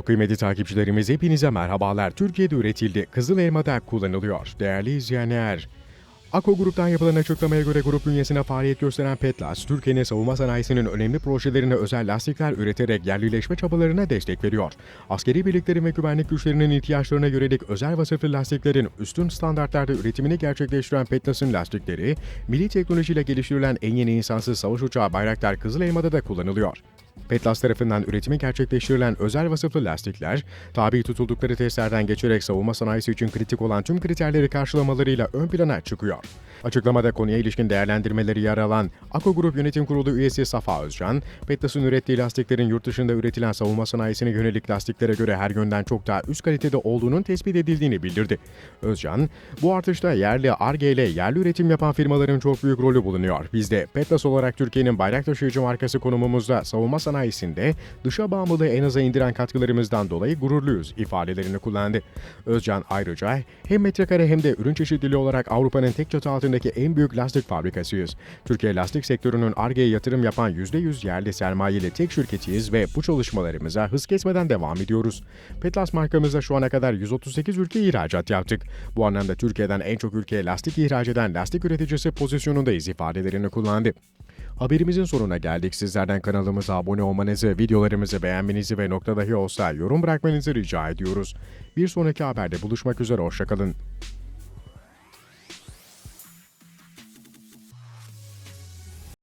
Çok kıymetli takipçilerimiz hepinize merhabalar. Türkiye'de üretildi. Kızıl elmada kullanılıyor. Değerli izleyenler. Ako Grup'tan yapılan açıklamaya göre grup bünyesine faaliyet gösteren Petlas, Türkiye'nin savunma sanayisinin önemli projelerine özel lastikler üreterek yerlileşme çabalarına destek veriyor. Askeri birliklerin ve güvenlik güçlerinin ihtiyaçlarına yönelik özel vasıflı lastiklerin üstün standartlarda üretimini gerçekleştiren Petlas'ın lastikleri, milli teknolojiyle geliştirilen en yeni insansız savaş uçağı Bayraktar Kızıl Elma'da da kullanılıyor. Petlas tarafından üretimi gerçekleştirilen özel vasıflı lastikler, tabi tutuldukları testlerden geçerek savunma sanayisi için kritik olan tüm kriterleri karşılamalarıyla ön plana çıkıyor. Açıklamada konuya ilişkin değerlendirmeleri yer alan Ako Grup Yönetim Kurulu üyesi Safa Özcan, Petlas'ın ürettiği lastiklerin yurt dışında üretilen savunma sanayisine yönelik lastiklere göre her yönden çok daha üst kalitede olduğunun tespit edildiğini bildirdi. Özcan, bu artışta yerli ARGE ile yerli üretim yapan firmaların çok büyük rolü bulunuyor. Biz de Petlas olarak Türkiye'nin bayrak taşıyıcı markası konumumuzda savunma sanayisinde dışa bağımlılığı en aza indiren katkılarımızdan dolayı gururluyuz ifadelerini kullandı. Özcan ayrıca hem metrekare hem de ürün çeşitliliği olarak Avrupa'nın tek çatı altındaki en büyük lastik fabrikasıyız. Türkiye lastik sektörünün ARGE'ye yatırım yapan %100 yerli sermayeli tek şirketiyiz ve bu çalışmalarımıza hız kesmeden devam ediyoruz. Petlas markamızda şu ana kadar 138 ülke ihracat yaptık. Bu anlamda Türkiye'den en çok ülkeye lastik ihraç eden lastik üreticisi pozisyonundayız ifadelerini kullandı. Haberimizin sonuna geldik. Sizlerden kanalımıza abone olmanızı, videolarımızı beğenmenizi ve nokta dahi olsa yorum bırakmanızı rica ediyoruz. Bir sonraki haberde buluşmak üzere, hoşçakalın.